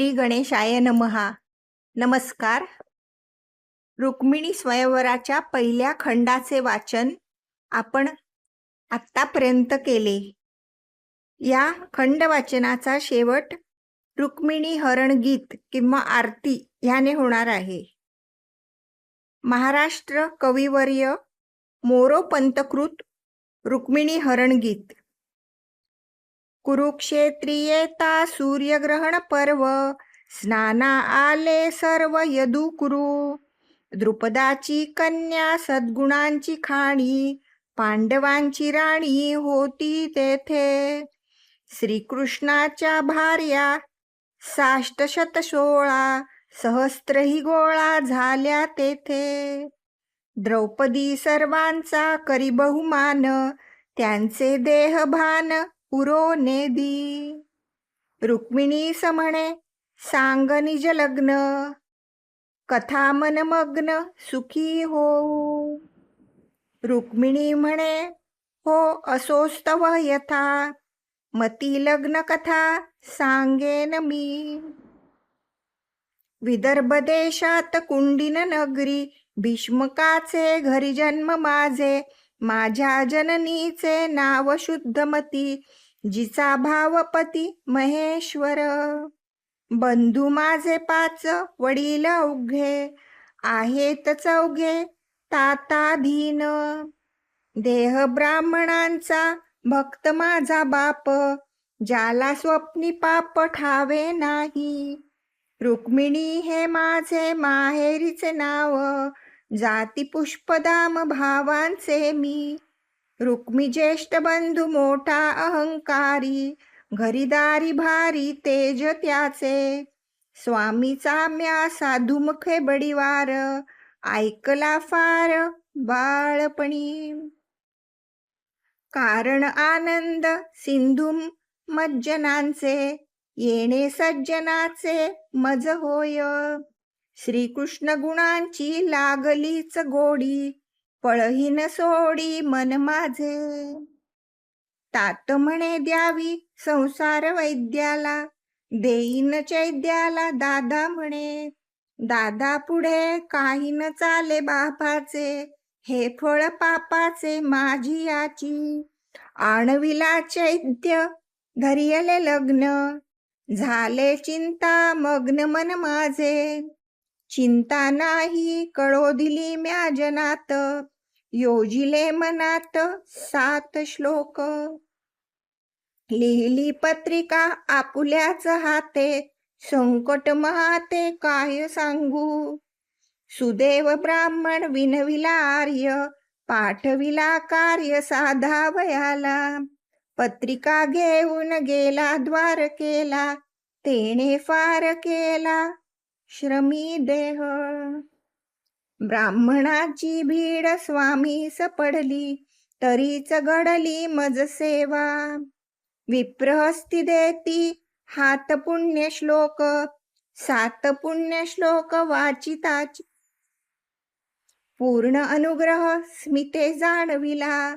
श्री गणेशाय नमहा. नमस्कार. रुक्मिणी स्वयंवराच्या पहिल्या खंडाचे वाचन आपण आत्तापर्यंत केले. या खंड वाचनाचा शेवट रुक्मिणी हरण गीत किंवा आरती ह्याने होणार आहे. महाराष्ट्र कविवर्य मोरो पंतकृत रुक्मिणी हरण गीत कुरुक्षेत्रियेता सूर्यग्रहण पर्व स्नाना आले सर्व यदू कुरु द्रुपदाची कन्या सद्गुणांची खाणी। पांडवांची राणी होती तेथे। श्रीकृष्णाच्या भार्या साष्टशत सोळा सहस्त्रही गोळा झाल्या तेथे। द्रौपदी सर्वांचा करी बहुमान त्यांचे देहभान पुरो नेदी रुक्मिणी समणे सांग निज लग्न. कथा मनमग्न सुखी हो रुक्मिणी म्हणे हो असोस्तव यथा. मती लग्न कथा सांगेन मी. विदर्भ देशात कुंडिन नगरी भीष्मकाचे घरी जन्म माझे. माझ्या जननीचे नाव शुद्धमती जिचा भावपती महेश्वर. बंधू माझे पाच वडील उघे आहेत चौघे ताताधीन. देह ब्राह्मणांचा भक्त माझा बाप ज्याला स्वप्नी पाप ठावे नाही. रुक्मिणी हे माझे माहेरीचे नाव जाती पुष्पदाम भावांचे मी. रुक्मी ज्येष्ठ बंधू मोठा अहंकारी घरीदारी भारी तेज त्याचे. स्वामीचा म्या साधुमुखे बडीवार ऐकला फार बाळपणी. कारण आनंद सिंधू मज्जनांचे येणे सज्जनाचे मज होय. श्रीकृष्ण गुणांची लागलीच गोडी पळहीन सोडी मन माझे. तात म्हणे द्यावी संसार वैद्याला देईन चैद्याला दादा म्हणे. दादा पुढे काही न चाले बापाचे हे फळ पापाचे माझी याची. आणविला चैद्य धरियले लग्न झाले चिंता मग्न मन माझे. चिंता नाही कळो दिली म्या जनात योजिले मनात सात श्लोक. लिहिली पत्रिका आपुल्याच हाते संकट महाते काय सांगू? सुदेव ब्राह्मण विनविला आर्य पाठविला कार्य साधावयाला. पत्रिका घेऊन गेला द्वार केला तेने फार केला. श्रमी देह. ब्राह्मणाची भीड स्वामीस पडली तरीच घडली मज सेवा. विप्रहस्ती देती हात पुण्य श्लोक सात पुण्य श्लोक वाचिताची. पूर्ण अनुग्रह स्मिते जाणविला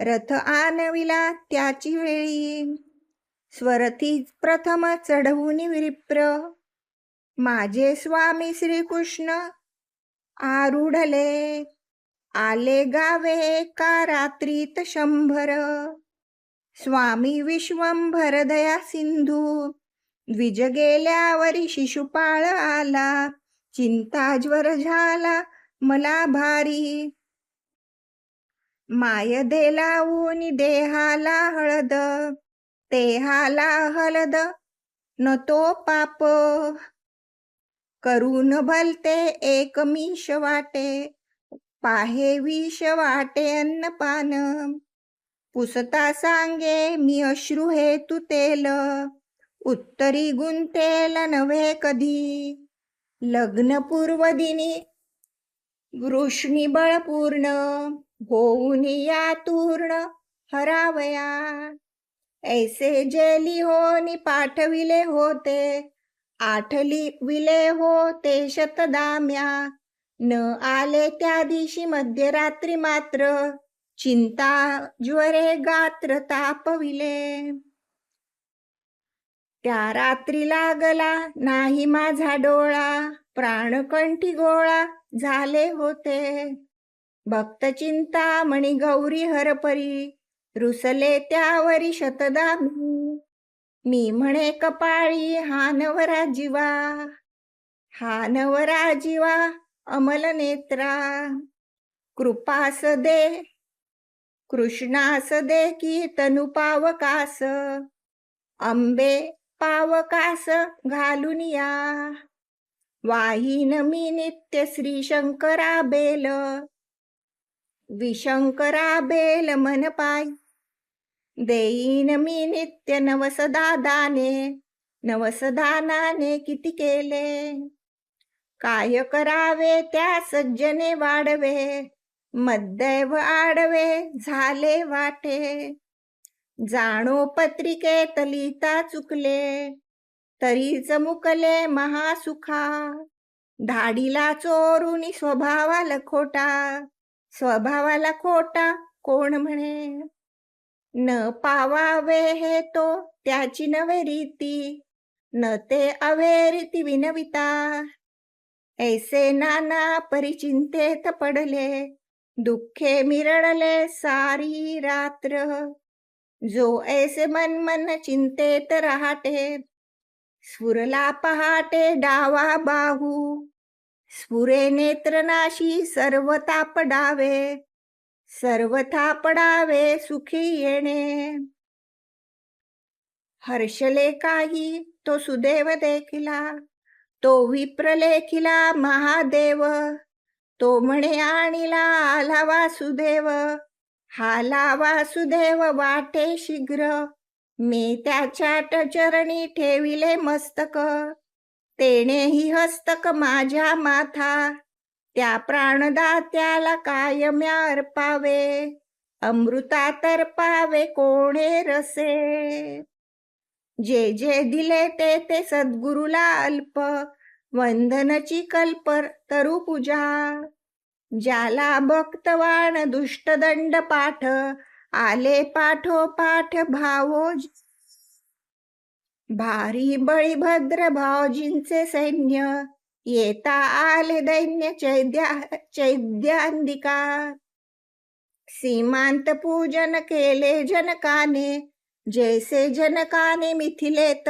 रथ आणविला त्याची वेळी. स्वरथी प्रथम चढवून विप्र. माझे स्वामी श्रीकृष्ण आरूढले. आले गावे का रात्रीत शंभर. स्वामी विश्वंभर दया सिंधू द्विज गेल्यावरी शिशुपाळ आला चिंताज्वर झाला मला भारी. माय देला ऊनी देहाला हळद तेहाला हलद न तो पाप. करून भलते एक मिश वाटे पाहे विष वाटे अन्नपान. पुसता सांगे मी अश्रू हे तू तेल उत्तरी गुंतेल नव्हे कधी. लग्न पूर्व दिनी वृष्णी बळपूर्ण होऊन या तूर्ण हरावया. ऐसे जेली होनी पाठविले होते आठली विले होते शतदाम्या. न आले त्या दिवशी मध्यरात्री मात्र. चिंता ज्वरे गात्र तापविले त्या रात्री लागला नाही माझा डोळा. प्राणकंठी गोळा झाले होते. भक्त चिंतामणी गौरी हरपरी. रुसले त्यावरी शतदा मी. म्हणे कपाळी हा नवरा जीवा हा नवरा जीवा अमल नेत्रा कृपास दे कृष्णास दे की तनु पावकास अंबे पावकास घालून या वाहीन मी नित्य श्री शंकरा बेल विशंकरा बेल मन पाय देईन मी नित्य नवसदा दाने किती केले? काय करावे त्या सज्जने वाढवे? मद्दैव आडवे झाले वाटे. जाणो पत्रिके तलिता चुकले तरी मुकले महासुखा. धाडीला चोरुनी स्वभावाला खोटा स्वभावाला खोटा कोण म्हणे? न पावावे हे तो त्याची नवे रीती न ते अवे रीती विनविता. ऐसे नाना परिचिंतेत पडले दुःखे मिरळले सारी रात्र. जो ऐसे मन मन चिंतेत राहते स्फुरला पहाटे डावा बाहू. स्फुरे नेत्रनाशी सर्व तापडावे सर्वथा पडावे सुखी येणे. हर्षले काही तो सुदेव देखिला. तो विप्रलेखिला महादेव. तो म्हणे आणिला आला वासुदेव हाला वासुदेव वाटे शीघ्र. मी त्याच्या टचरणी ठेविले मस्तक. तेनेही हस्तक माझ्या माथा. त्या प्राणदात्याला कायम्या अर्पावे अमृता तर्पावे कोणे रसे. जे जे दिले ते ते सद्गुरुला अल्प वंदनची कल्पर तरु पूजा. ज्याला भक्तवान दुष्टदंड पाठ आले पाठोपाठ भावो भारी बळीभद्र भावजींचे सैन्य येता आले दैन्य चैद्या चैद्यांदिका सीमांत पूजन केले जनकाने जैसे जनकाने मिथिलेत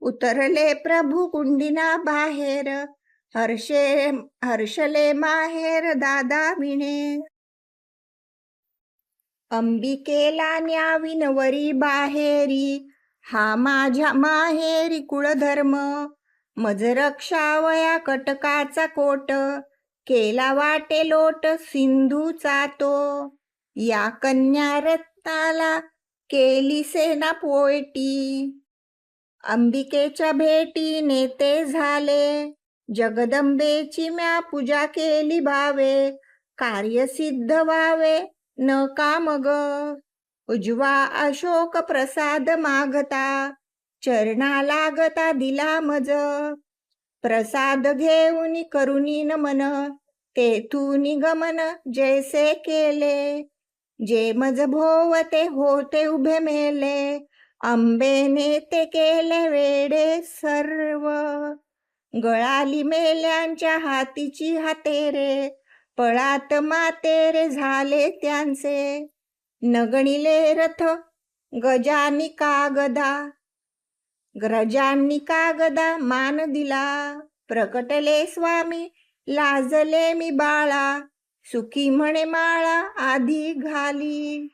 उतरले प्रभू कुंडिना बाहेर. हर्षे हर्षले माहेर दादा विणे. अंबिकेला न्याविन वरी बाहेरी हा माझ्या माहेरी कुळधर्म. मजरक्षावया कटकाचा कोट केला वाटे लोट सिंधूचा तो. या कन्या रत्नाला केली सेना पोयटी. अंबिकेच्या भेटी नेते झाले. जगदंबेची म्या पूजा केली भावे. कार्य सिद्ध व्हावे न का मग. उजवा अशोक प्रसाद मागता. चरणा लागता दिला मज. प्रसाद घेऊन करुणी नमन तेथून गमन जैसे केले. जे मज भोवते होते उभे मेले आंबेने ते केले वेडे सर्व. गळाली मेल्यांच्या हातीची हातेरे पळात मातेरे झाले त्यांचे. नगणिले रथ गजानी कागदा ग्रजांनी कागदा मान दिला? प्रकटले स्वामी लाजले मी बाळा सुखी म्हणे माळा आधी घाली.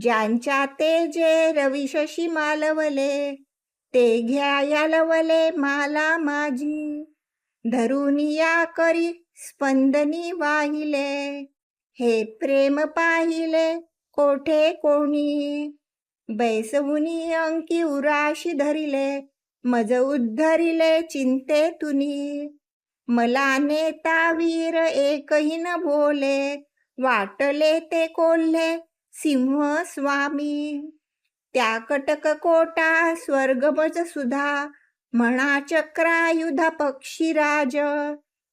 ज्यांच्या ते जे रविशशी मालवले ते घ्यायालवले माला माझी. धरून या करी स्पंदनी वाहिले हे प्रेम पाहिले कोठे कोणी? बैसवुनी अंकी उराशी धरिले मज उद्धरिले चिंते तुनी. मला नेता वीर एकही न बोले वाटले ते कोल्हे सिंह स्वामी. त्या कटक कोटा स्वर्गमज सुधा म्हणा चक्रायुध पक्षीराज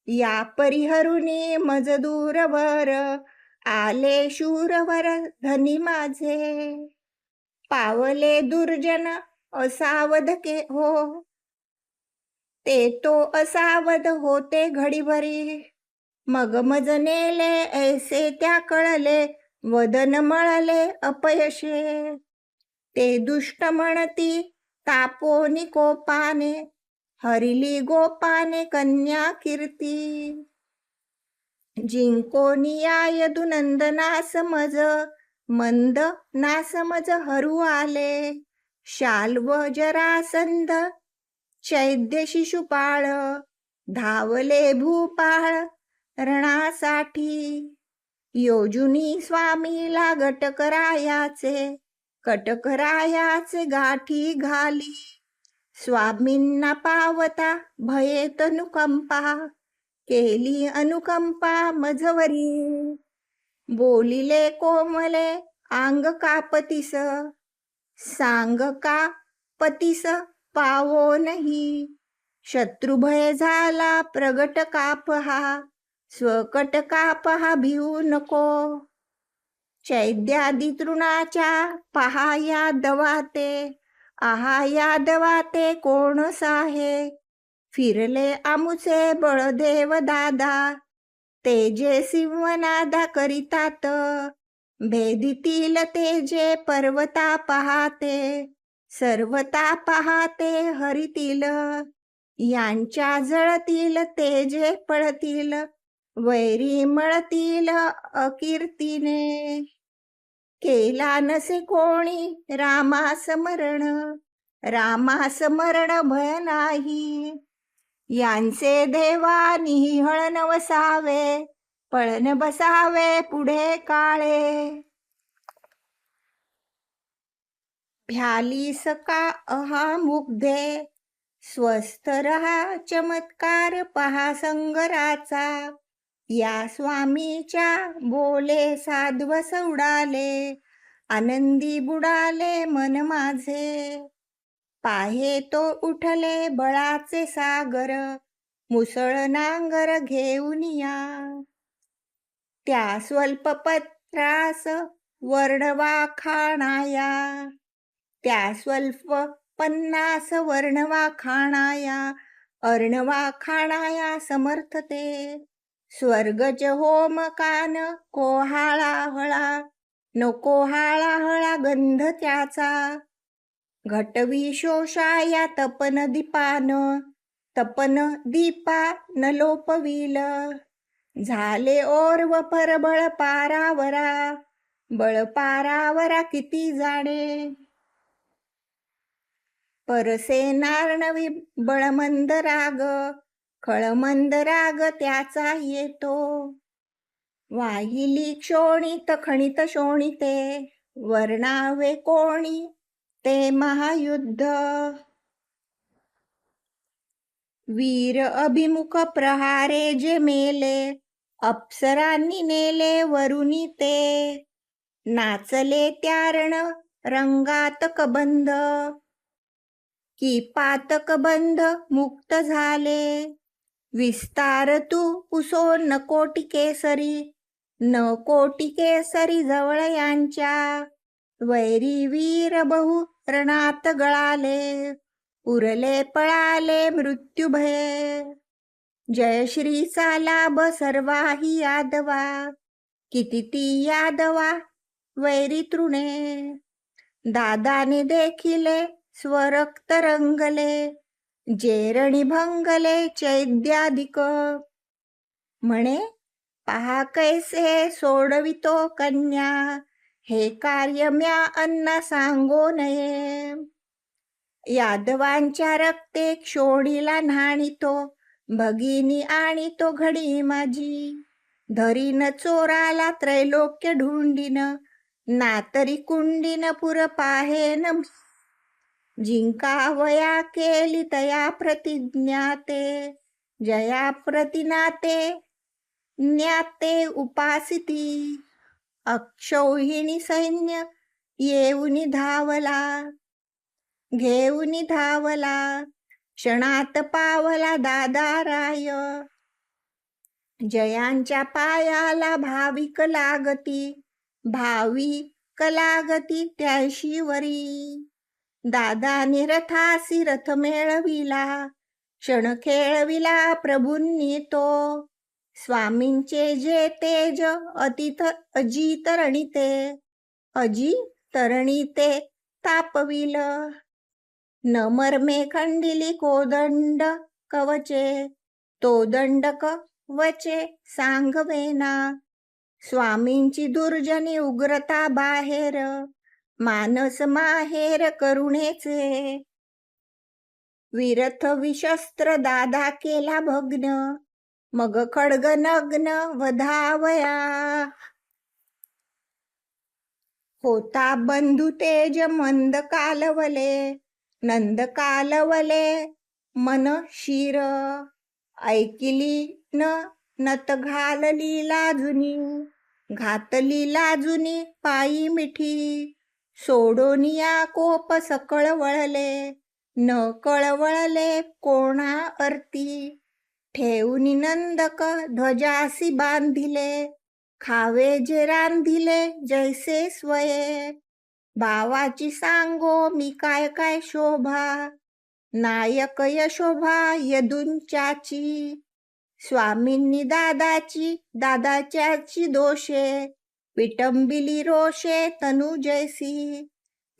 या परिहरुनी मज दूरवर आले शूरवर धनी माझे. पावले दुर्जन असावध के हो. ते तो असावध होते घडीभरी. मग मज नेले ऐसे त्या कळले वदन मळले अपयशे. ते दुष्ट म्हणती तापोनी कोपाने हरिली गोपाने कन्या कीर्ती. जिंकोनी या यदुनंदना समज मंद नासमज हरू आले. शाल्व जरासंध चैद्य शिशुपाळ धावले भूपाळ रणासाठी. योजुनी स्वामीला गटकरायाचे कटकरायाचे गाठी घाली. स्वामींना पावता भयेत अनुकंपा केली अनुकंपा मझवरी बोलिले कोमले आंग कापतीस. सांग का पतीस पावो नाही. शत्रुभय झाला प्रगट काप हा. स्वकट काप हा भिवू नको. चैद्यादी तृणाच्या पहा या दवाते. आहा या दवाते कोण साहे? फिरले आमुचे बळदेव दादा. तेजे सिंहनादा करितात भेदितील तेजे पर्वता पहाते सर्वता पहाते हरितील यांच्या जळतील तेजे पळतील वैरी मळतील अकीर्तीने. केला नसे कोणी रामा समरण रामा समरण भय नाही. यांचे देवा निहळ नवसावे पळन बसावे पुढे काळे. भ्याली सका अहा मुग्धे स्वस्थ रहा चमत्कार पहा संगराचा. या स्वामीच्या बोले साध्व उडाले आनंदी बुडाले मन माझे. पाहे तो उठले बळाचे सागर मुसळ नांगर घेऊन या. त्या स्वल्पपत्रास वर्णवा खाणाया. त्या स्वल्प पन्नास वर्णवा खाणाया अर्णवा खाणाया समर्थते स्वर्गज होम कान कोहाळा हळा नको हाळा हळा गंध त्याचा. घटवी शोषाया तपन दीपान तपन दीपा न लोपविल. झाले ओर्व परबळ पारावरा बळ पारावरा किती जाणे. परसे नारणवी बळमंद राग खळमंद राग त्याचा येतो. वाहिली क्षोणित खणित शोणिते वर्णावे कोणी ते महायुद्ध. वीर अभिमुख प्रहारे जे मेले अप्सरांनी नेले वरुणी ते. नाचले त्यारण रंगात कबंध की पातक बंध मुक्त झाले. विस्तार तू उसो न कोटी केसरी न कोटी केसरी जवळ यांच्या. वैरी वीर बहु रणात गळाले उरले पळाले मृत्यू भये जय श्रीचा लाभ सर्वाही यादवा किती ती यादवा वैरी तृणे. दादाने देखिले स्वरक्त रंगले जेरणी भंगले चैद्याधिक. म्हणे पहा कैसे सोडवितो कन्या हे कार्य म्या अन्न सांगो नये. यादवांच्या रक्ते क्षोणीला न्हाणीतो भगिनी आणि तो घडी माझी. धरीन चोराला त्रैलोक्य ढुंडीन नातरी कुंडीन पुर पाहेन. जिंकावया केली तया प्रतिज्ञाते जया प्रतिनाते ज्ञाते उपासिती. अक्षौहिणी सैन्य येऊनी धावला घेऊनी धावला क्षणात पावला दादा राय. जयांच्या पायाला भाविक लागती भाविक लागती त्याशिवरी दादानी रथासी रथ मेळविला क्षण खेळविला प्रभूंनी तो. स्वामींचे जे तेज अतिथ अजी तरणीते अजी तरणीते तापविल. नमर्मे खंडिली कोदंड कवचे. तो दंडक वचे सांगवेना. स्वामींची दुर्जनी उग्रता बाहेर. मानस माहेर करुणेचे. विरथ विशस्त्र दादा केला भग्न. मग खडग नग्न वधावया. होता बंधू तेज मंद कालवले नंद कालवले मन शिर. ऐकिली न नत घालली लाजुनी घातली लाजुनी पायी मिठी. सोडोनिया कोप सकळ वळले न कळवळले कोणा अर्ती ठेवून नंदक ध्वजासी बांधिले खावे जे रांधिले जैसे स्वये. भावाची सांगो मी काय काय शोभा? नायक यशोभा यदुंच्याची. स्वामींनी दादाची दादाच्याची दोषे. विटंबिली रोषे तनु जैसी.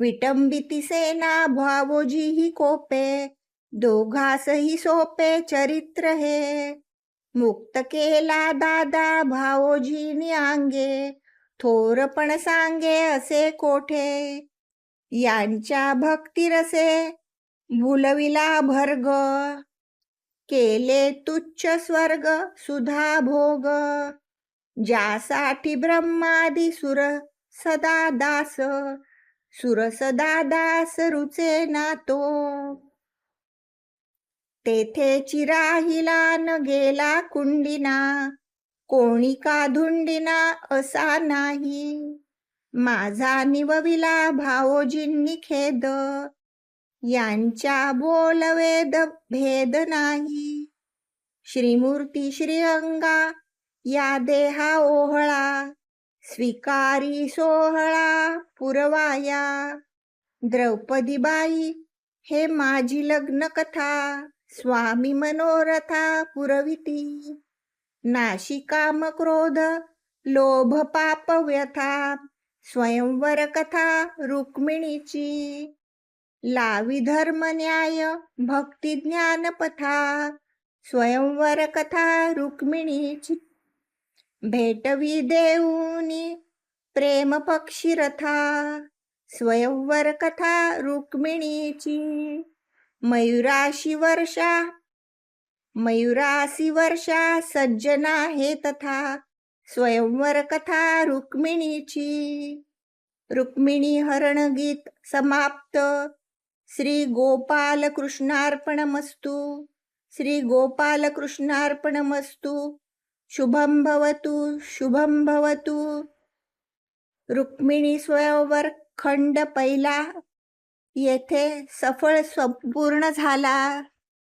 विटंबिती सेना भावोजी ही कोपे. दोघासही सोपे चरित्र हे. मुक्त केला दादा भावोजीनी अंगे थोरपण सांगे असे कोठे. यांच्या भक्तिरसे भुलविला भर्ग केले तुच्छ स्वर्ग सुधा भोग. ज्यासाठी ब्रह्मादी सुर सदा दास सुर सदा दास रुचे ना तो तेथे चिराहिला न गेला कुंडिना कोणी का धुंडिना असा नाही. माझा निवविला भावोजींनी खेद यांच्या बोलवेद भेद नाही. श्रीमूर्ती श्रीअंगा या देहा ओहळा स्वीकारी सोहळा पुरवाया. द्रौपदी बाई हे माझी लग्न कथा स्वामी मनोरथा पुरविती. नाशी काम क्रोध लोभ पाप व्यथा स्वयंवर कथा रुक्मिणीची. लावी धर्म न्याय भक्ती ज्ञान पथा स्वयंवर कथा रुक्मिणीची. भेटवी देऊनी प्रेम पक्षी रथा स्वयंवर कथा रुक्मिणीची. मयुराशी वर्षा मयुरासी वर्षा सज्जना हे तथा स्वयंवर कथा रुक्मिणीची. रुक्मिणी हरण गीत समाप्त. श्री गोपाल कृष्णार्पणमस्तु. श्री गोपाल कृष्णार्पणमस्तु. शुभम भवतु शुभम भवतु. रुक्मिणी स्वयंवर खंड पहिला येथे सफळ संपूर्ण झाला.